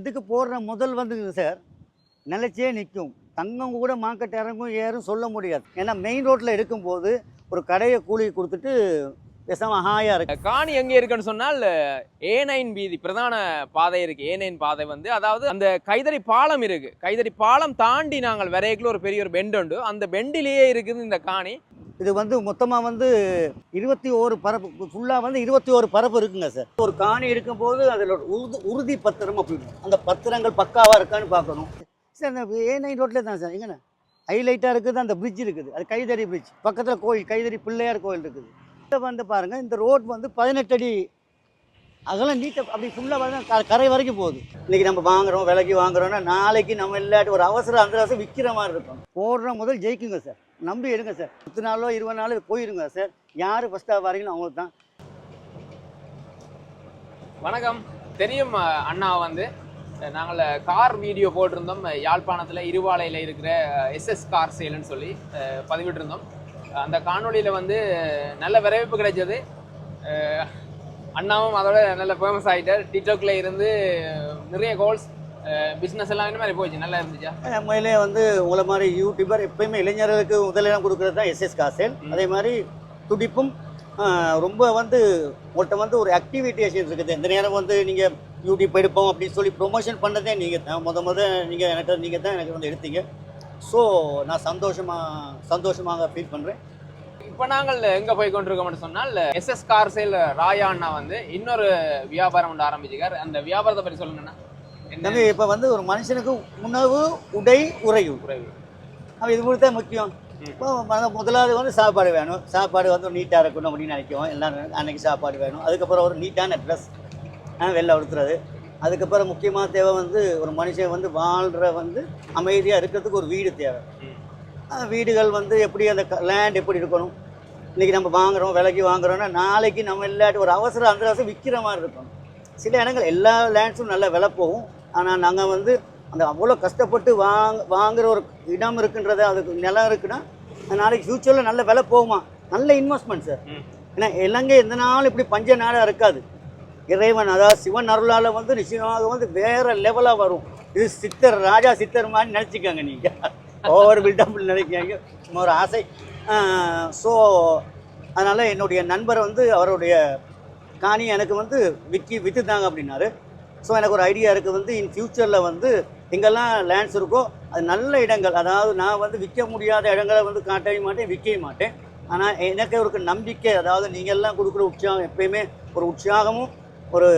இதுக்கு போடுற முதல் வந்துங்க சார் நிலச்சியே நிற்கும். தங்கம் கூட மார்க்கெட் இறங்கும் ஏறும் சொல்ல முடியாது. ஏன்னா மெயின் ரோட்டில் எடுக்கும்போது ஒரு கடையை கூலி கொடுத்துட்டு பேசாமல் ஹாயாக இருக்கு. காணி எங்க இருக்குன்னு சொன்னால் ஏ நைன் வீதி பிரதான பாதை இருக்கு. ஏ நைன் பாதை வந்து அதாவது அந்த கைதறி பாலம் இருக்கு. கைதறி பாலம் தாண்டி நாங்கள் வரைக்குள்ள ஒரு பெரிய ஒரு பெண்ட் உண்டு. அந்த பெண்டிலேயே இருக்குது இந்த காணி. இது வந்து மொத்தமாக வந்து இருபத்தி ஓரு பரப்பு ஃபுல்லாக வந்து இருபத்தி ஓரு பரப்பு இருக்குங்க சார் ஒரு காணி இருக்கும்போது அதில் உறுதி உறுதி பத்திரம் அப்படின்னு அந்த பத்திரங்கள் பக்காவாக இருக்கான்னு பார்க்கணும். சார் அந்த ஏ நைன் ரோட்டில் தான் சார் எங்கண்ணா ஹைலைட்டாக இருக்குது அந்த பிரிட்ஜ் இருக்குது. அது கைதறி பிரிட்ஜ் பக்கத்தில் கோயில் கைதறி பிள்ளையார் கோயில் இருக்குது. வந்து பாருங்கள் இந்த ரோட் வந்து பதினெட்டு அடி அதெல்லாம் நீட்டை அப்படி ஃபுல்லாக பார்த்தா க- கரை வரைக்கும் போகுது. இன்றைக்கி நம்ம வாங்குறோம் விலைக்கு வாங்குறோம்னா நாளைக்கு நம்ம இல்லாட்டி ஒரு அவசர அந்த அவசரம் விற்கிற மாதிரி இருக்கும். போடுற முதல் ஜெயிக்குங்க சார். நம்பி எடுங்க சார். பத்து நாளோ இருபது நாளோ போயிருங்க சார். யார் ஃபஸ்ட்டாக வரீங்களோ அவங்களுக்கு தான். வணக்கம். தெரியும் அண்ணா வந்து. நாங்கள் கார் வீடியோ போட்டிருந்தோம். யாழ்ப்பாணத்தில் இருவாலையில் இருக்கிற எஸ்எஸ் கார் சேல்னு சொல்லி பதிவிட்டிருந்தோம். அந்த காணொளியில் வந்து நல்ல வரவேற்பு கிடைச்சது. அண்ணாவும் அதோட நல்ல ஃபேமஸ் ஆகிட்டார் டிக்டாக்ல இருந்து நிறைய கோல்ஸ் பிஸ்னஸ் எல்லாம் இந்த மாதிரி போச்சு நல்லா இருந்துச்சா? உண்மையிலே வந்து உங்களை மாதிரி யூடியூபர் எப்பயுமே இளைஞர்களுக்கு முதலிடம் கொடுக்குறது தான் எஸ்எஸ் காசேல் அதே மாதிரி துடிப்பும் ரொம்ப வந்து உங்கள்கிட்ட வந்து ஒரு ஆக்டிவிட்டேஷன் இருக்குது. இந்த நேரம் வந்து நீங்கள் யூடியூப் எடுப்போம் அப்படின்னு சொல்லி ப்ரொமோஷன் பண்ணதே நீங்கள் தான். முத முத நீங்கள் எனக்கு நீங்கள் தான் எனக்கு வந்து எடுத்தீங்க. ஸோ நான் சந்தோஷமாக சந்தோஷமாக ஃபீல் பண்ணுறேன் இப்போ நாங்கள் எங்கே போய் கொண்டிருக்கோம்னு சொன்னால் எஸ்எஸ் கார் சேல் ராயா அண்ணா வந்து இன்னொரு வியாபாரம் ஒன்று ஆரம்பிச்சிருக்கார். அந்த வியாபாரத்தை பற்றி சொல்லுங்கண்ணா என்ன? தம்பி இப்போ வந்து ஒரு மனுஷனுக்கு உணவு உடை உறையும் குறைவு அப்போ இது மட்டும் தான் முக்கியம். இப்போ மொத- முதலாவது வந்து சாப்பாடு வேணும். சாப்பாடு வந்து நீட்டாக இருக்கணும் அப்படின்னு நினைக்குவோம் எல்லாரும் அன்னைக்கு சாப்பாடு வேணும். அதுக்கப்புறம் ஒரு நீட்டான ட்ரெஸ் வெளில உடுத்துறது. அதுக்கப்புறம் முக்கியமாக தேவை வந்து ஒரு மனுஷன் வந்து வாழ்கிற வந்து அமைதியாக இருக்கிறதுக்கு ஒரு வீடு தேவை. வீடுகள் வந்து எப்படி அந்த லேண்ட் எப்படி இருக்கணும்? இன்றைக்கி நம்ம வாங்குறோம் விலைக்கு வாங்குறோம்னா நாளைக்கு நம்ம இல்லாட்டி ஒரு அவசர அந்த அவசரம் விற்கிற மாதிரி இருக்கணும் சில இடங்கள் எல்லா லேண்ட்ஸும் நல்ல விலை போகும். ஆனால் நாங்கள் வந்து அந்த அவ்வளோ கஷ்டப்பட்டு வாங்க வாங்குற ஒரு இடம் இருக்குன்றது அதுக்கு நிலம் இருக்குன்னா நாளைக்கு ஃப்யூச்சரில் நல்ல விலை போகுமா? நல்ல இன்வெஸ்ட்மெண்ட் சார். ஏன்னா இலங்கை எந்த நாளும் இப்படி பஞ்ச நாடாக இருக்காது. இறைவன் அதாவது சிவன் அருளால் வந்து நிச்சயமாக வந்து வேறு லெவலாக வரும். இது சித்தர் ராஜா சித்தர் மாதிரி நினச்சிக்கோங்க நீங்கள் ஓவர் பில்டப்பில் நினைக்காங்க சும்மா ஒரு ஆசை. ஸோ அதனால் என்னுடைய நண்பர் வந்து அவருடைய காணி எனக்கு வந்து விற்கி விற்றுத்தாங்க அப்படின்னாரு. ஸோ எனக்கு ஒரு ஐடியா இருக்குது வந்து இன் ஃப்யூச்சரில் வந்து எங்கெல்லாம் லேண்ட்ஸ் இருக்கோ அது நல்ல இடங்கள் அதாவது நான் வந்து விற்க முடியாத இடங்களை வந்து காட்டவே மாட்டேன் விற்கவே மாட்டேன். ஆனால் எனக்கு ஒரு நம்பிக்கை அதாவது நீங்கள்லாம் கொடுக்குற உற்சாகம் எப்பயுமே ஒரு உற்சாகமும் ஒரு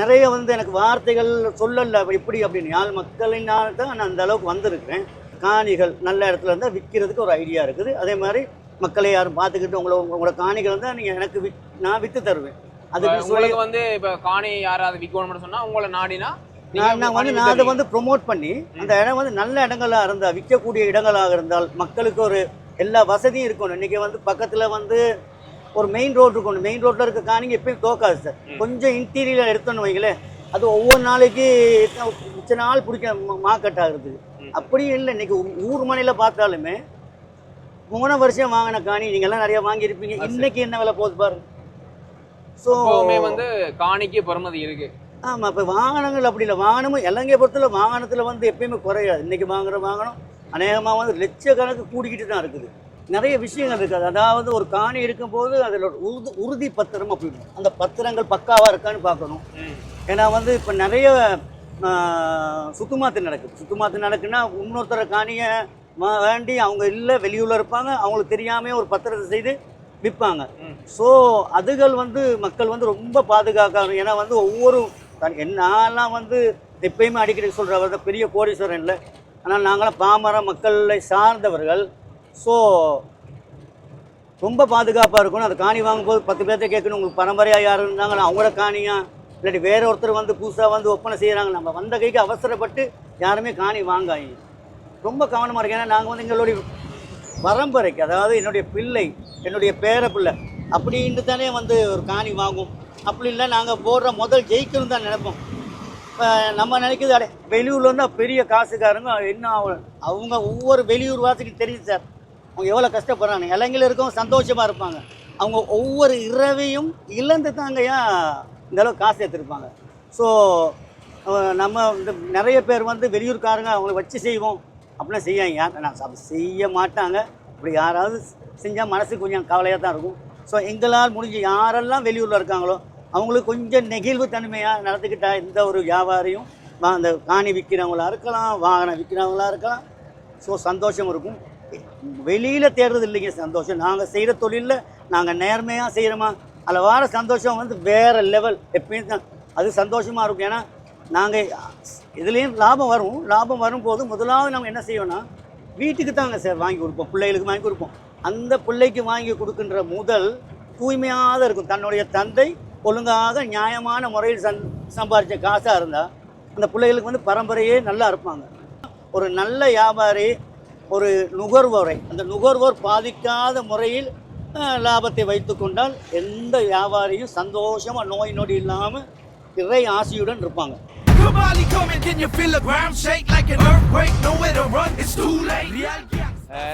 நிறைய வந்து எனக்கு வார்த்தைகள் சொல்லல இப்படி அப்படின்னு. யாழ் மக்களினால் தான் நான் அந்த அளவுக்கு வந்திருக்கிறேன். காணிகள் நல்ல இடத்துல இருந்தால் விற்கிறதுக்கு ஒரு ஐடியா இருக்குது. அதே மாதிரி மக்களை யாரும் பார்த்துக்கிட்டு உங்களை உங்களோட காணிகள் இருந்தால் நீங்கள் எனக்கு வித் நான் விற்று தருவேன். அதுக்கு உங்களுக்கு வந்து இப்ப காணி யாராவது விற்கணும்னு சொன்னா உங்களை நாடினா நான் வந்து நான் அதை. வந்து ப்ரொமோட் பண்ணி அந்த இடம் வந்து நல்ல இடங்களாக இருந்தால் விற்கக்கூடிய இடங்களாக இருந்தால் மக்களுக்கு ஒரு எல்லா வசதியும் இருக்கணும். இன்றைக்கி வந்து பக்கத்தில் வந்து ஒரு மெயின் ரோடு இருக்கணும் மெயின் ரோட்டில் இருக்க காணிங்க எப்பயும் தோக்காது சார். கொஞ்சம் இன்டீரியர் எடுத்தோன்னு வைங்களேன் அது ஒவ்வொரு நாளைக்கு மிச்ச நாள் பிடிக்க மார்க்கெட் ஆகுறது ம். அப்படியும் இல்லை இன்னைக்கு ஊர் மனையில் பார்த்தாலுமே போன வருஷம் வாங்கின காணி நீங்கள்லாம் நிறைய வாங்கியிருப்பீங்க. அது சரி. இன்னைக்கு என்ன விலை போகுது பாருங்க. ஸோ வந்து காணிக்கு பெருமதி இருக்கு. ஆமாம் இப்போ வாகனங்கள் அப்படி இல்லை. வாகனமும் இலங்கையை பொறுத்தவரை வாகனத்தில் வந்து எப்பயுமே குறையாது. இன்றைக்கி வாங்குற வாகனம் அநேகமாக வந்து லட்சக்கணக்கு கூடிக்கிட்டு தான் இருக்குது. நிறைய விஷயங்கள் இருக்குது அதாவது ஒரு காணி இருக்கும்போது அதில் உறுதி உறுதி பத்திரம் அப்படின்னு அந்த பத்திரங்கள் பக்காவாக இருக்கான்னு பார்க்கணும். ஏன்னா வந்து இப்போ நிறைய சுத்துமாத்து நடக்குது. சுத்துமாத்து நடக்குன்னா இன்னொருத்தர காணியை வேண்டி அவங்க இல்லை வெளியூரில் இருப்பாங்க. அவங்களுக்கு தெரியாமே ஒரு பத்திரத்தை செய்து விற்பாங்க ஸோ அதுகள் வந்து மக்கள் வந்து ரொம்ப பாதுகாக்கணும். ஏன்னா வந்து ஒவ்வொரு தன்- நான்லாம் வந்து எப்பயுமே அடிக்கடி சொல்கிறவர் தான் பெரிய கோடீஸ்வரன் இல்லை. ஆனால் நாங்களாம் பாமர மக்களை சார்ந்தவர்கள். ஸோ ரொம்ப பாதுகாப்பாக இருக்கணும். அது காணி வாங்கும்போது பத்து பேர்த்த கேட்கணும். உங்களுக்கு பரம்பரையாக யார் இருந்தாங்கன்னா அவங்களோட காணியா? இல்லாட்டி வேற ஒருத்தர் வந்து புதுசாக வந்து ஒப்பனை செய்கிறாங்க நம்ம வந்த கைக்கு அவசரப்பட்டு யாருமே காணி வாங்காங்க ரொம்ப கவனமாக இருக்கு ஏன்னா நாங்கள் வந்து எங்களுடைய பரம்பரைக்கு அதாவது என்னுடைய பிள்ளை என்னுடைய பேர பிள்ளை அப்படின்ட்டு தானே வந்து ஒரு காணி வாங்கும். அப்படி இல்லை நாங்கள் போடுற முதல் ஜெயிக்கணும் தான் நினைப்போம். இப்போ நம்ம நினைக்கிறது அடே வெளியூரில் இருந்தால் பெரிய காசுக்காரங்க என்ன அவங்க ஒவ்வொரு வெளியூர் வாசிக்கு தெரியுது சார். அவங்க எவ்வளோ கஷ்டப்படுறாங்க? இளைஞர்களுக்கும் சந்தோஷமாக இருப்பாங்க. அவங்க ஒவ்வொரு இரவையும் இழந்து தாங்கயா இந்த அளவுக்கு காசு எடுத்திருப்பாங்க? ஸோ நம்ம இந்த நிறைய பேர் வந்து வெளியூர்காரங்க அவங்கள வச்சு செய்வோம். அப்படிலாம் செய்யாங்க நான் செய்ய மாட்டாங்க. அப்படி யாராவது செஞ்சால் மனசுக்கு கொஞ்சம் கவலையாக தான் இருக்கும். ஸோ எங்களால் முடிஞ்ச யாரெல்லாம் வெளியூரில் இருக்காங்களோ அவங்களுக்கு கொஞ்சம் நெகிழ்வு தன்மையாக நடந்துக்கிட்டால் எந்த ஒரு வியாபாரியும் அந்த காணி விற்கிறவங்களா இருக்கலாம் வாகனம் விற்கிறவங்களா இருக்கலாம். ஸோ சந்தோஷம் இருக்கும். வெளியில் தேடுறது இல்லைங்க சந்தோஷம். நாங்கள் செய்கிற தொழிலில் நாங்கள் நேர்மையாக செய்கிறோமா அதில் வர சந்தோஷம் வந்து வேறு லெவல் எப்பயும் தான். அது சந்தோஷமாக இருக்கும். ஏன்னா நாங்கள் இதுலேயும் லாபம் வரும். லாபம் வரும்போது முதலாவது நம்ம என்ன செய்வோம்னா வீட்டுக்கு தாங்க சார் வாங்கி கொடுப்போம். பிள்ளைகளுக்கு வாங்கி கொடுப்போம். அந்த பிள்ளைக்கு வாங்கி கொடுக்கின்ற முதல் தூய்மையாக இருக்கும். தன்னுடைய தந்தை ஒழுங்காக நியாயமான முறையில் சந் சம்பாதிச்ச காசாக இருந்தால் அந்த பிள்ளைகளுக்கு வந்து பரம்பரையே நல்லா இருப்பாங்க. ஒரு நல்ல வியாபாரி ஒரு நுகர்வோரை அந்த நுகர்வோர் பாதிக்காத முறையில் லாபத்தை வைத்து கொண்டால் எந்த வியாபாரியும் சந்தோஷமாக நோய் நொடி இல்லாமல் இறை ஆசியுடன் இருப்பாங்க.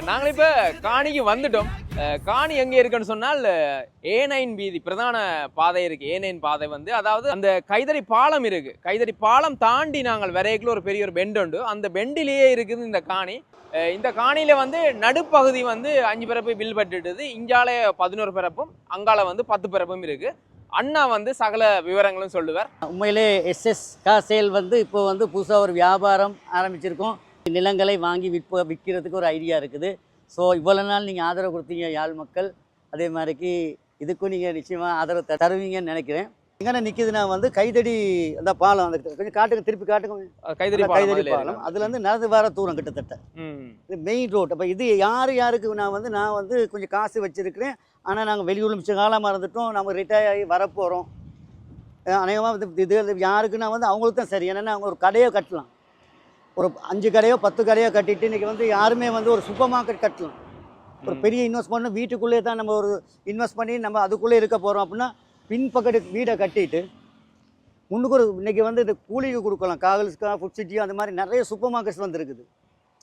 நாங்கள் இப்போ காணிக்கு வந்துட்டோம். காணி எங்கே இருக்குன்னு சொன்னால் ஏ நைன் வீதி பிரதான பாதை இருக்கு. ஏ நைன் பாதை வந்து அதாவது அந்த கைதறி பாலம் இருக்கு. கைதறி பாலம் தாண்டி நாங்கள் வரைக்குள்ள ஒரு பெரிய ஒரு பெண்ட் உண்டு. அந்த பெண்டிலேயே இருக்குது இந்த காணி. இந்த காணியில் வந்து நடுப்பகுதி வந்து அஞ்சு பிறப்பு பில் பட்டுட்டுது. இங்கால பதினோரு பிறப்பும் அங்கால வந்து பத்து பிறப்பும் இருக்கு. அண்ணா வந்து சகல விவரங்களும் சொல்லுவார். உண்மையிலே எஸ்எஸ் காசேல் வந்து இப்போ வந்து புதுசாக ஒரு வியாபாரம் ஆரம்பிச்சிருக்கோம். நிலங்களை வாங்கி விற்ப விற்கிறதுக்கு ஒரு ஐடியா இருக்குது. ஸோ இவ்வளோ நாள் நீங்கள் ஆதரவு கொடுத்தீங்க யாழ் மக்கள். அதே மாதிரிக்கு இதுக்கும் நீங்கள் நிச்சயமாக ஆதரவு தருவீங்கன்னு நினைக்கிறேன். எங்கே நிற்கிதுன்னா வந்து கைதடி அந்த பாலம் அந்த கொஞ்சம் காட்டுங்க திருப்பி காட்டுங்க. கைதடி அதுல பாலம். அதுலேருந்து நடந்து வர தூரம் கிட்டத்தட்ட. இது மெயின் ரோட் அப்போ இது யார் யாருக்கு நான் வந்து நான் வந்து கொஞ்சம் காசு வச்சுருக்கிறேன். ஆனால் நாங்கள் வெளியூர் மிச்ச காலமாக இருந்துட்டோம். நம்ம ரிட்டையர் ஆகி வரப்போகிறோம் அநேகமாக வந்து இது யாருக்குன்னா வந்து அவங்களுக்கு தான் சரி. ஏன்னா அவங்க ஒரு கடையோ கட்டலாம். ஒரு அஞ்சு கடையோ பத்து கடையோ கட்டிட்டு இன்றைக்கி வந்து யாருமே வந்து ஒரு சூப்பர் மார்க்கெட் கட்டலாம். ஒரு. பெரிய இன்வெஸ்ட்மெண்ட் வீட்டுக்குள்ளே தான் நம்ம ஒரு இன்வெஸ்ட் பண்ணி நம்ம அதுக்குள்ளே இருக்க போகிறோம் அப்படின்னா பின்பக்கத்து வீடை கட்டிட்டு முன்னுக்கு ஒரு இன்றைக்கி வந்து இது கூலிக்கு கொடுக்கலாம் காகல்ஸ்கா ஃபுட் சிட்டி அந்த மாதிரி நிறைய சூப்பர் மார்க்கெட்ஸ் வந்துருக்குது.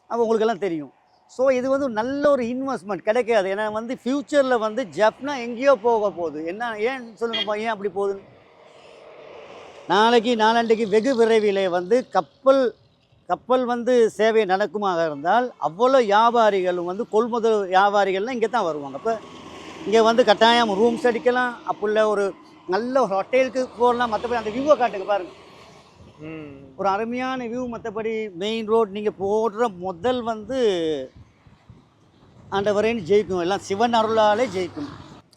அப்போ உங்களுக்கெல்லாம் தெரியும். ஸோ இது வந்து நல்ல ஒரு இன்வெஸ்ட்மெண்ட் கிடைக்காது. ஏன்னா வந்து ஃப்யூச்சரில் வந்து ஜப்னா எங்கேயோ போக போகுது. என்ன ஏன் சொல்லுங்கப்பா ஏன் அப்படி போகுதுன்னு நாளைக்கு நாளாண்டைக்கு வெகு விரைவிலே வந்து கப்பல் கப்பல் வந்து சேவை நடக்குமாக இருந்தால் அவ்வளோ வியாபாரிகளும் வந்து கொள்முதல் வியாபாரிகள்லாம் இங்கே தான் வருவாங்க. அப்போ இங்கே வந்து கட்டாயம் ரூம்ஸ் அடிக்கலாம். அப்புள்ள ஒரு நல்ல ஒரு ஹோட்டலுக்கு போகலாம் மற்றபடி அந்த வியூவை காட்டுங்க பாருங்கள் ஒரு அருமையான வியூ மற்றபடி மெயின் ரோட் நீங்கள் போடுற முதல் வந்து ஆண்டவரேன்னு ஜெயிக்கும். எல்லாம் சிவன் அருளாலே ஜெயிக்கும்.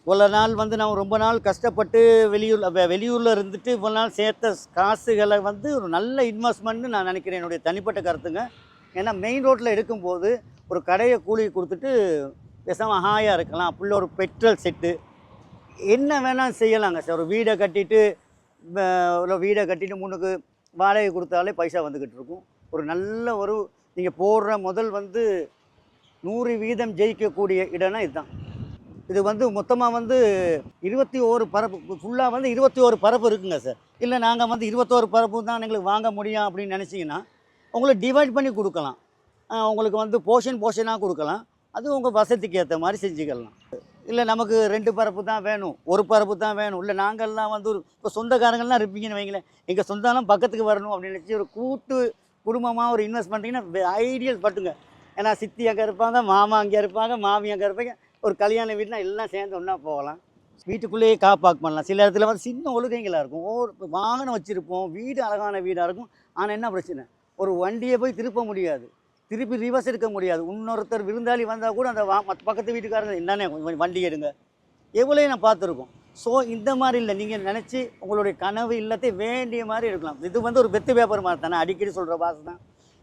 இவ்வளோ நாள் வந்து நான் ரொம்ப நாள் கஷ்டப்பட்டு வெளியூர் வெளியூரில் இருந்துட்டு இவ்வளோ நாள் சேர்த்த காசுகளை வந்து ஒரு நல்ல இன்வெஸ்ட்மெண்ட்னு நான் நினைக்கிறேன். என்னுடைய தனிப்பட்ட கருத்துங்க. ஏன்னா மெயின் ரோட்டில் இருக்கும்போது ஒரு கடையை கூலி கொடுத்துட்டு பேசாமல் ஹாயாக இருக்கலாம். ஃபுல்லாக ஒரு பெட்ரோல் செட்டு என்ன வேணால் செய்யலாங்க சார். ஒரு வீடை கட்டிட்டு வீடை கட்டிட்டு முன்னுக்கு வாடகை கொடுத்தாலே பைசா வந்துக்கிட்டு இருக்கும். ஒரு நல்ல ஒரு நீங்கள் போடுற முதல் வந்து நூறு வீதம் ஜெயிக்கக்கூடிய இடம்னா இதுதான். இது வந்து மொத்தமாக வந்து இருபத்தி ஓரு பரப்பு ஃபுல்லாக வந்து இருபத்தி ஓரு பரப்பு இருக்குங்க சார். இல்லை நாங்கள் வந்து இருபத்தோரு பரப்பு தான் எங்களுக்கு வாங்க முடியும் அப்படின்னு நினச்சிங்கன்னா உங்களுக்கு டிவைட் பண்ணி கொடுக்கலாம். உங்களுக்கு வந்து போர்ஷன் போர்ஷனாக கொடுக்கலாம். அது உங்கள் வசதிக்கு ஏற்ற மாதிரி செஞ்சுக்கலாம். இல்லை நமக்கு ரெண்டு பரப்பு தான் வேணும். ஒரு பரப்பு தான் வேணும். இல்லை நாங்கள்லாம் வந்து ஒரு இப்போ சொந்தக்காரங்கள்லாம் இருப்பீங்கன்னு வைங்களேன். எங்கள் சொந்தம்லாம் பக்கத்துக்கு வரணும் அப்படின்னு நினச்சி ஒரு கூட்டு குடும்பமாக ஒரு இன்வெஸ்ட் பண்ணிட்டீங்கன்னா ஐடியல் பட்டுங்க. ஏன்னா சித்தி அங்கே இருப்பாங்க மாமா அங்கே இருப்பாங்க மாமி அங்கே இருப்பாங்க. ஒரு கல்யாண வீட்டுனா எல்லாம் சேர்ந்து ஒன்றா போகலாம். வீட்டுக்குள்ளேயே காப்பாக்கு பண்ணலாம். சில இடத்துல வந்து சின்ன ஒழுகைங்களாக இருக்கும். ஓ வாகனம் வச்சுருப்போம். வீடு அழகான வீடாக இருக்கும். ஆனால் என்ன பிரச்சனை? ஒரு வண்டியை போய் திருப்ப முடியாது. திருப்பி ரிவர்ஸ் எடுக்க முடியாது. இன்னொருத்தர் விருந்தாளி வந்தால் கூட அந்த வா மற்ற பக்கத்து வீட்டுக்காரங்க என்னண்ணே கொஞ்சம் வண்டி எடுங்க எவ்வளோ நான் பார்த்துருக்கோம். ஸோ இந்த மாதிரி இல்லை. நீங்கள் நினச்சி உங்களுடைய கனவு இல்லத்தை வேண்டிய மாதிரி இருக்கலாம் இது வந்து ஒரு வெத்து பேப்பர் மாதிரி தானே? அடிக்கடி சொல்கிற பாசு தான்.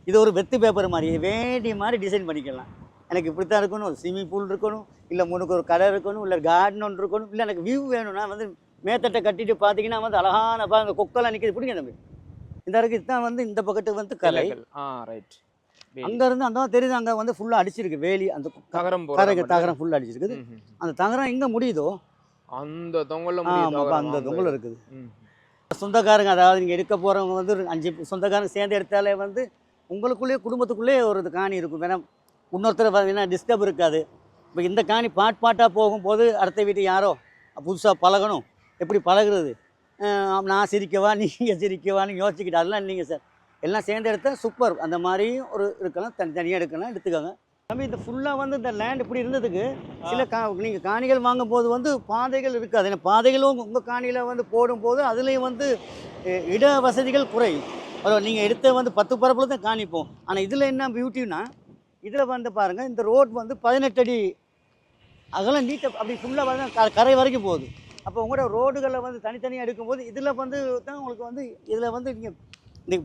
இது ஒரு வெத்து பேப்பர் மாதிரி. வேண்டிய மாதிரி டிசைன் பண்ணிக்கலாம். எனக்கு இப்படி தான் இருக்கணும். ஒரு ஸ்விம்மிங் பூல் இருக்கணும். இல்லை முனுக்கு ஒரு கடை இருக்கணும். இல்லை கார்டன் ஒன்று இருக்கணும். இல்லை எனக்கு வியூ வேணும்னா வந்து மேத்தட்டை கட்டிட்டு பார்த்தீங்கன்னா வந்து அழகான பாருங்க. கொக்கெல்லாம் நிற்கிது பிடிங்க தம்பி? இந்த இருக்கு இதுதான் வந்து இந்த பக்கத்துக்கு வந்து கலை. ஆ ரைட் அங்க இருந்து அந்த தெரியுது அங்க வந்து ஃபுல்லா அடிச்சிருக்கு வேலி. அந்த தகரம் மாதிரி. தகரம் ஃபுல்லா அடிச்சிருக்குது. அந்த தகரம் எங்க முடியுதோ? அந்த தகரம், அந்த தொங்கல் இருக்குது. சொந்தக்காரங்க அதாவது நீங்க எடுக்க போறவங்க வந்து ஒரு அஞ்சு சொந்தக்காரங்க சேர்ந்து எடுத்தாலே வந்து உங்களுக்குள்ளேயே குடும்பத்துக்குள்ளேயே ஒரு காணி இருக்கும். வேணா இன்னொருத்தர் பார்த்தீங்கன்னா டிஸ்டர்ப் இருக்காது. இப்போ இந்த காணி பாட் பாட்டாக போகும்போது அடுத்த வீட்டு யாரோ புதுசாக பழகணும். எப்படி பழகுறது? நான் சிரிக்கவா நீங்கள் சிரிக்கவான்னு யோசிச்சுக்கிட்டு அதெல்லாம் இல்லைங்க சார். எல்லாம் சேர்ந்து எடுத்தால் சூப்பர் அந்த மாதிரியும் ஒரு இருக்கலாம் தனித்தனியாக எடுக்கலாம் எடுத்துக்கோங்க. தம்பி இந்த ஃபுல்லாக வந்து இந்த லேண்ட் இப்படி இருந்ததுக்கு சில கா நீங்கள் காணிகள் வாங்கும்போது வந்து பாதைகள் இருக்காது. ஏன்னா பாதைகளும் உங்கள் காணியில் வந்து போடும்போது அதுலேயும் வந்து இட வசதிகள் குறையும் அதாவது நீங்கள் எடுத்த வந்து பத்து பரப்பில் தான் காணிப்போம். ஆனால் இதில் என்ன பியூட்டின்னா இதில் வந்து பாருங்கள் இந்த ரோட் வந்து பதினெட்டு அடி அகலம் நீட்ட அப்படி ஃபுல்லாக வந்து க- கரை வரைக்கும் போகுது. அப்போ உங்களோட ரோடுகளை வந்து தனித்தனியாக எடுக்கும்போது இதில் வந்து தான் உங்களுக்கு வந்து இதில் வந்து நீங்கள் இந்த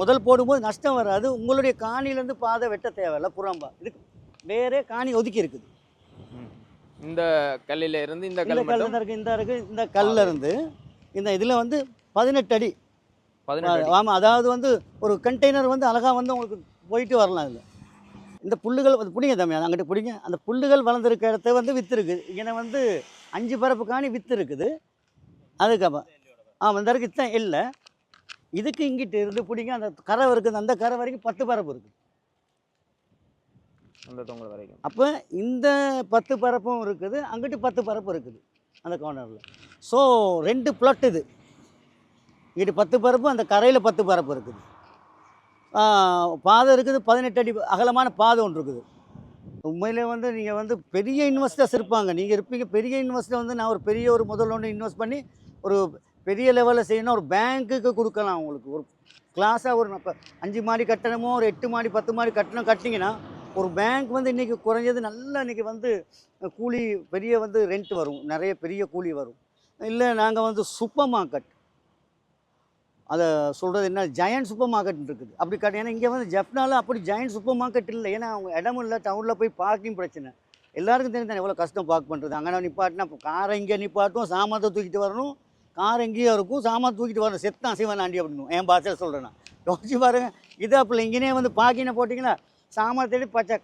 முதல் போடும்போது நஷ்டம் வராது. உங்களுடைய காணிலேருந்து பாதை வெட்ட தேவையில்ல புறம்பா. இதுக்கு வேறே காணி ஒதுக்கி இருக்குது. இந்த கல்லில இருந்து இந்த கல் கல் இருக்குது இந்த இருக்குது இந்த கல்ல இருந்து இந்த இதில் வந்து பதினெட்டு அடி. பதினெட்டு. ஆமாம் அதாவது வந்து ஒரு கண்டெய்னர் வந்து அழகாக வந்து உங்களுக்கு போயிட்டு வரலாம் இதில் இந்த புல்லுகள் வந்து பிடிங்க தம்பி அங்கிட்டு பிடிங்க. அந்த புல்லுகள் வளர்ந்துருக்க இடத்த வந்து வித்து இருக்குது இங்கே வந்து அஞ்சு பரப்பு காணி வித்து இருக்குது அதுக்கப்புறம் ஆமாம் இந்த இருக்கு இல்லை. இதுக்கு இங்கிட்டு இருந்து பிடிங்க. அந்த கரை இருக்குது அந்த கரை வரைக்கும் பத்து பரப்பு இருக்குது அந்த தொங்கல் வரைக்கும். அப்போ இந்த பத்து பரப்பும் இருக்குது. அங்கிட்டு பத்து பரப்பு இருக்குது. அந்த கார்னரில் ஸோ ரெண்டு பிளாட் இது. இங்கிட்டு பத்து பரப்பு அந்த கரையில் பத்து பரப்பு இருக்குது. பாதை இருக்குது. பதினெட்டு அடி அகலமான பாதை ஒன்று இருக்குது. உண்மையிலே வந்து நீங்கள் வந்து பெரிய இன்வெஸ்டர்ஸ் இருப்பாங்க நீங்கள் இருப்பீங்க. பெரிய இன்வெஸ்டர் வந்து நான் ஒரு பெரிய ஒரு முதல் ஒன்று இன்வெஸ்ட் பண்ணி ஒரு பெரிய லெவலில் செய்யணும் ஒரு பேங்க்குக்கு கொடுக்கலாம் உங்களுக்கு. ஒரு கிளாஸாக ஒரு இப்போ அஞ்சு மாடி கட்டணமோ ஒரு எட்டு மாடி பத்து மாடி கட்டணம் கட்டிங்கன்னா ஒரு பேங்க் வந்து இன்றைக்கி குறைஞ்சது நல்லா இன்றைக்கி வந்து கூலி பெரிய வந்து ரெண்ட் வரும். நிறைய பெரிய கூலி வரும். இல்லை நாங்கள் வந்து சூப்பர் மார்க்கெட் அதை சொல்கிறது என்ன? ஜெயண்ட் சூப்பர் மார்க்கெட் இருக்குது. அப்படி கட்ட ஏன்னா இங்கே வந்து ஜப்னால அப்படி ஜெயண்ட் சூப்பர் மார்க்கெட் இல்லை. ஏன்னா அவங்க இடமும் இல்லை டவுனில் போய் பார்க்கிங் பிரச்சனை. எல்லாருக்கும் தெரியும் தானே எவ்வளோ கஷ்டம் பார்க் பண்ணுறது அங்கே நிப்பாட்டினா இப்போ காரை இங்கே நிப்பாட்டும் சாமானத்தை தூக்கிட்டு வரணும். கார் எங்கேயோ இருக்கும் சாமான் தூக்கிட்டு வரணும் செத்தான் சிவன் ஆண்டி அப்படின்னு. என் பாஷையில் சொல்கிறேன் நான். யோசிச்சு பாருங்கள் இது அப்படி இங்கேனே வந்து பாக்கின போட்டிங்கன்னா சாமான் தேடி பச்சை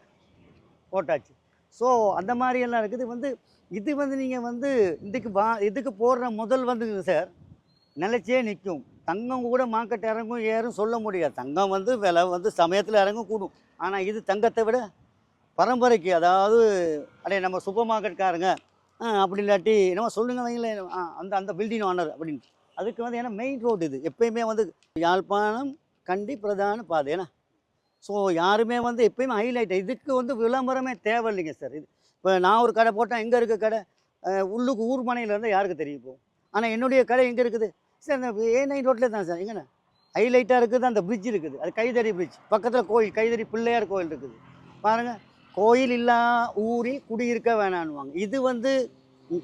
போட்டாச்சு. ஸோ அந்த மாதிரியெல்லாம் இருக்குது. வந்து இது வந்து நீங்கள் வந்து இதுக்கு வா இதுக்கு போடுற முதல் வந்து சார் நிலச்சே நிற்கும் தங்கம் கூட மார்க்கெட் இறங்கும் ஏறும் சொல்ல முடியாது. தங்கம் வந்து விலை வந்து சமயத்தில் இறங்கும் கூடும். ஆனால் இது தங்கத்தை விட பரம்பரைக்கு அதாவது அடைய நம்ம சூப்பர் மார்க்கெட்காரங்க அப்படி இல்லாட்டி என்னமோ சொல்லுங்க வைங்களேன் ஆ, அந்த அந்த பில்டிங் ஓனர் அப்படின்னு அதுக்கு வந்து ஏன்னா மெயின் ரோடு இது. எப்பயுமே வந்து யாழ்ப்பாணம் கண்டி பிரதான பாதை ஏன்னா. ஸோ யாருமே வந்து எப்பயுமே ஹைலைட் இதுக்கு வந்து விளம்பரமே தேவை இல்லைங்க சார் இது இப்போ நான் ஒரு கடை போட்டேன் எங்கே இருக்க கடை உள்ளுக்கு ஊர் மனையில் இருந்தால் யாருக்கு தெரியும் போகும் ஆனால் என்னுடைய கடை எங்கே இருக்குது? சார் இந்த ஏ நைன் ரோட்டில் தான் சார். எங்கண்ணா ஹைலைட்டாக இருக்குது அந்த பிரிட்ஜ் இருக்குது. அது கைதறி பிரிட்ஜ் பக்கத்தில் கோயில் கைதறி பிள்ளையார் கோயில் இருக்குது. பாருங்கள் கோயில் இல்லா ஊரில் குடியிருக்க வேணான்வாங்க இது வந்து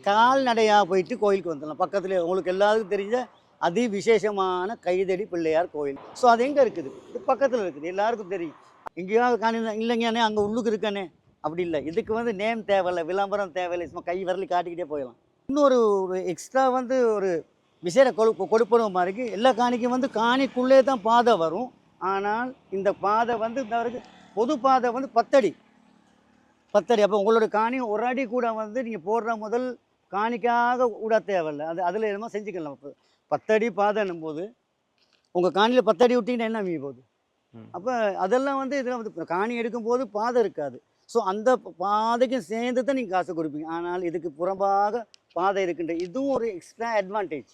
கால்நடையாக போயிட்டு கோயிலுக்கு வந்துடலாம். பக்கத்தில் உங்களுக்கு எல்லாருக்கும் தெரிஞ்ச அதி விசேஷமான கைதடி பிள்ளையார் கோயில். ஸோ அது எங்கே இருக்குது? இது பக்கத்தில் இருக்குது. எல்லாருக்கும் தெரியும். எங்கேயாவது காணி இல்லைங்கண்ணே அங்கே உள்ளுக்கு இருக்கானே அப்படி இல்லை. இதுக்கு வந்து நேம் தேவையில்லை விளம்பரம் தேவையில்லை. சும்மா கை வரலி காட்டிக்கிட்டே போயிடலாம். இன்னொரு ஒரு எக்ஸ்ட்ரா வந்து ஒரு விசேட கொடு கொடுப்பணும் மாதிரி எல்லா காணிக்கும் வந்து காணிக்குள்ளே தான் பாதை வரும். ஆனால் இந்த பாதை வந்து இந்த வரைக்கும் பொது பாதை வந்து பத்தடி. பத்தடி. அப்போ உங்களோட காணி ஒரு அடி கூட வந்து நீங்கள் போடுற முதல் காணிக்காக கூட தேவையில்லை. அது அதில் என்னமோ செஞ்சுக்கலாம். இப்போ பத்தடி பாதைன்னும் போது உங்கள் காணியில் பத்தடி விட்டிங்கன்னா என்ன மீ போகுது. அப்போ அதெல்லாம் வந்து இதில் வந்து காணி எடுக்கும்போது பாதை இருக்காது. ஸோ அந்த பாதைக்கும் சேர்ந்து தான் நீங்கள் காசு கொடுப்பீங்க. ஆனால் இதுக்கு புறம்பாக பாதை இருக்கின்ற இதுவும் ஒரு எக்ஸ்ட்ரா அட்வான்டேஜ்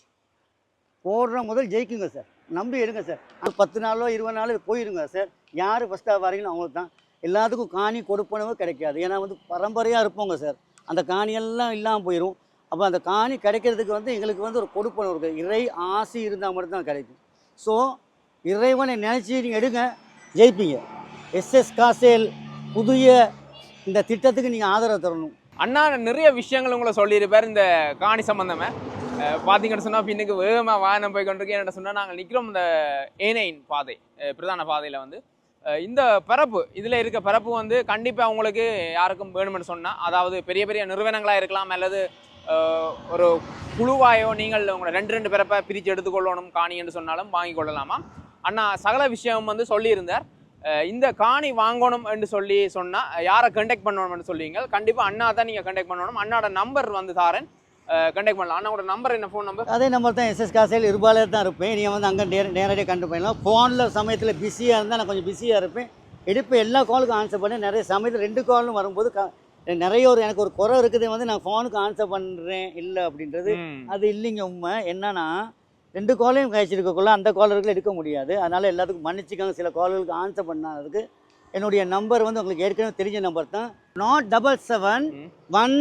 போடுற முதல் ஜெயிக்குங்க சார். நம்பி எடுங்க சார். பத்து நாளோ இருபது நாளோ போயிருங்க சார். யார் ஃபஸ்ட்டாக வரீங்களோ அவங்களுக்கு தான் எல்லாத்துக்கும் காணி கொடுப்பனவு கிடைக்காது. ஏன்னா வந்து பரம்பரையாக இருப்போங்க சார். அந்த காணியெல்லாம் இல்லாமல் போயிடும் அப்போ அந்த காணி கிடைக்கிறதுக்கு வந்து எங்களுக்கு வந்து ஒரு கொடுப்பனவு இருக்குது இறை ஆசி இருந்தால் மட்டும்தான் கிடைக்கும். ஸோ இறைவனை நினச்சி நீங்கள் எடுங்க. ஜெயிப்பீங்க. எஸ்எஸ் காசேல் புதிய இந்த திட்டத்துக்கு நீங்கள் ஆதரவு தரணும். அண்ணா நிறைய விஷயங்கள் உங்களை சொல்லியிருப்பார் இந்த காணி சம்மந்தமே பார்த்தீங்கன்னு சொன்னால் சொன்னா வேகமாக வாகனம் போய் கொண்டிருக்கேன் என்ன சொன்னால் நாங்கள் நிற்கிறோம் இந்த ஏனைன் பாதை பிரதான பாதையில் வந்து. இந்த பரப்பு இதில் இருக்க பரப்பு வந்து கண்டிப்பாக அவங்களுக்கு யாருக்கும் வேணும்னு சொன்னால் அதாவது பெரிய பெரிய நிறுவனங்களாக இருக்கலாம் அல்லது ஒரு குழுவாயோ நீங்கள் உங்களை ரெண்டு ரெண்டு பிறப்பை பிரித்து எடுத்துக்கொள்ளணும் காணி என்று சொன்னாலும் வாங்கி கொள்ளலாமா? அண்ணா சகல விஷயம் வந்து சொல்லியிருந்தார். இந்த காணி வாங்கணும் என்று சொல்லி சொன்னால் யாரை கண்டெக்ட் பண்ணணும்னு சொல்லுவீங்க கண்டிப்பாக அண்ணா தான் நீங்கள் கண்டெக்ட் பண்ணணும். அண்ணாட நம்பர் வந்து தாரேன். கண்டெக்ட் பண்ணலாம். அண்ணாவோட நம்பர் என்ன ஃபோன் நம்பர் அதே நம்பர் தான் எஸ்எஸ் காசையில் இருபாலே தான் இருப்பேன். நீங்கள் வந்து அங்கே நேர நேரடியாக கண்டு போயிடலாம் ஃபோனில் சமயத்தில் பிஸியாக இருந்தால் நான் கொஞ்சம் பிஸியாக இருப்பேன். எடுப்பேன் எல்லா காலுக்கும் ஆன்சர் பண்ணேன் நிறைய சமயத்தில் ரெண்டு காலும் வரும்போது நிறைய ஒரு எனக்கு ஒரு குறை இருக்குது. வந்து நான் ஃபோனுக்கு ஆன்சர் பண்ணுறேன் இல்லை அப்படின்றது அது இல்லைங்க உண்மை. என்னன்னா ரெண்டு காலையும் கழிச்சிருக்கக்குள்ள அந்த காலருக்கு எடுக்க முடியாது. அதனால் எல்லாத்துக்கும் மன்னிச்சுக்கோங்க. சில காலர்களுக்கு ஆன்சர் பண்ணாததுக்கு. என்னுடைய நம்பர் வந்து உங்களுக்கு ஏற்கனவே தெரிஞ்ச நம்பர் தான். Nought double seven. One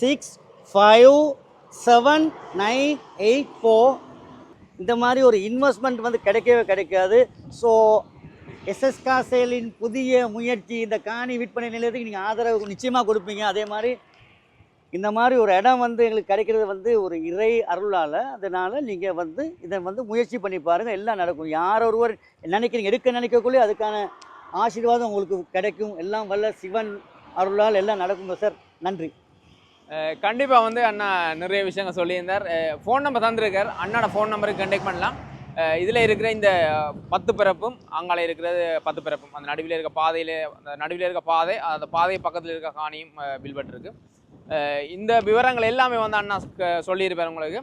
six five seven nine eight four இந்த மாதிரி ஒரு இன்வெஸ்ட்மெண்ட் வந்து கிடைக்கவே கிடைக்காது. ஸோ எஸ்எஸ்கா செயலின் புதிய முயற்சி இந்த காணி விற்பனை நிலையத்துக்கு நீங்கள் ஆதரவு நிச்சயமாக கொடுப்பீங்க. அதே மாதிரி இந்த மாதிரி ஒரு இடம் வந்து எங்களுக்கு கிடைக்கிறது வந்து ஒரு இறை அருளால். அதனால் நீங்கள் வந்து இதை வந்து முயற்சி பண்ணி பாருங்கள் எல்லாம் நடக்கும். யார் ஒருவர் நினைக்கிறீங்க எடுக்க நினைக்கக்குள்ளே அதுக்கான ஆசீர்வாதம் உங்களுக்கு கிடைக்கும். எல்லாம் வல்ல சிவன் அருளால் எல்லாம் நடக்குங்க சார். நன்றி. கண்டிப்பாக வந்து அண்ணா நிறைய விஷயங்கள் சொல்லியிருந்தார். ஃபோன் நம்பர் தந்திருக்கார். அண்ணாட ஃபோன் நம்பருக்கு கண்டெக்ட் பண்ணலாம். இதில் இருக்கிற இந்த பத்து பிறப்பும் அங்கால இருக்கிறது பத்து பிறப்பும் அந்த நடுவில் இருக்க பாதையில் அந்த நடுவில் இருக்க பாதை அந்த பாதை பக்கத்தில் இருக்க காணியும் பில்பட்டிருக்கு இந்த விவரங்கள் எல்லாமே வந்து அண்ணா க- சொல்லியிருப்பார் உங்களுக்கு.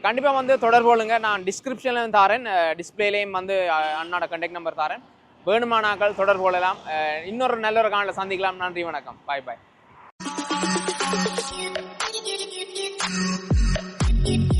கண்டிப்பாக வந்து தொடர்பு கொள்ளுங்க நான் டிஸ்கிரிப்ஷன்லையும் தாரேன். டிஸ்பிளேலையும் வந்து அஹ் அண்ணாட கண்டெக்ட் நம்பர் தாரேன். வேணுமானாக்கள் தொடர்பு கொள்ளலாம் இன்னொரு நல்ல ஒரு காணில் சந்திக்கலாம். நன்றி வணக்கம். பாய் பாய் Thank you.